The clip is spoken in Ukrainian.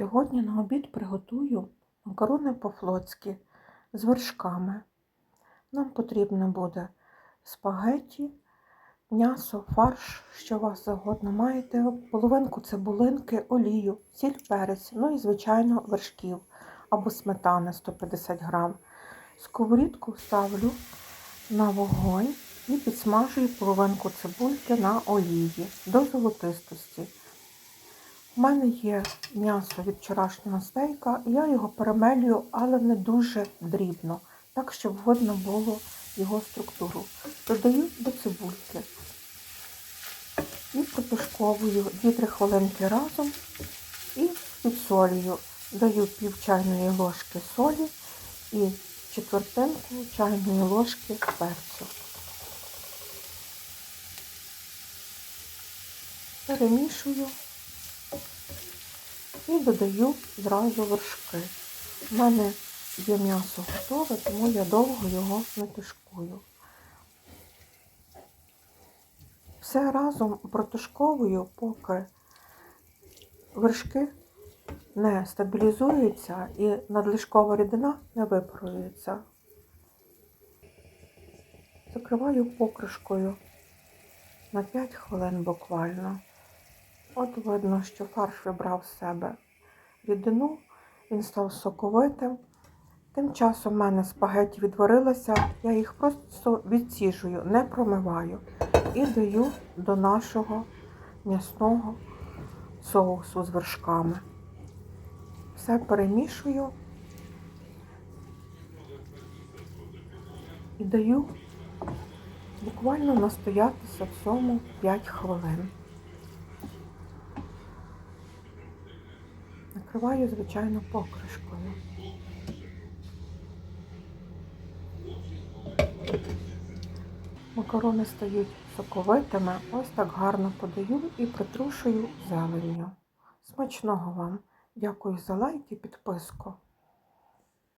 Сьогодні на обід приготую макарони по-флотськи з вершками. Нам потрібно буде спагетті, м'ясо, фарш, що у вас завгодно маєте, половинку цибулинки, олію, сіль, перець, ну і, звичайно, вершків або сметани 150 грам. Сковорідку ставлю на вогонь і підсмажую половинку цибульки на олії до золотистості. У мене є м'ясо від вчорашнього стейка, я його перемелюю, але не дуже дрібно, так, щоб видно було його структуру. Додаю до цибульки і протушковую 2-3 хвилинки разом і підсолюю. Даю пів чайної ложки солі і четвертинку чайної ложки перцю. Перемішую і додаю зразу вершки. У мене є м'ясо готове, тому я довго його не тушкую. Все разом протушковую, поки вершки не стабілізуються і надлишкова рідина не випарується. Закриваю покришкою на 5 хвилин буквально. От видно, що фарш вибрав з себе рідину, він став соковитим. Тим часом в мене спагеті відварилися, я їх просто відсіжую, не промиваю і даю до нашого м'ясного соусу з вершками. Все перемішую і даю буквально настоятися в цьому 5 хвилин. Накриваю, звичайно, покришкою. Макарони стають соковитими, ось так гарно подаю і притрушую зеленню. Смачного вам! Дякую за лайк і підписку.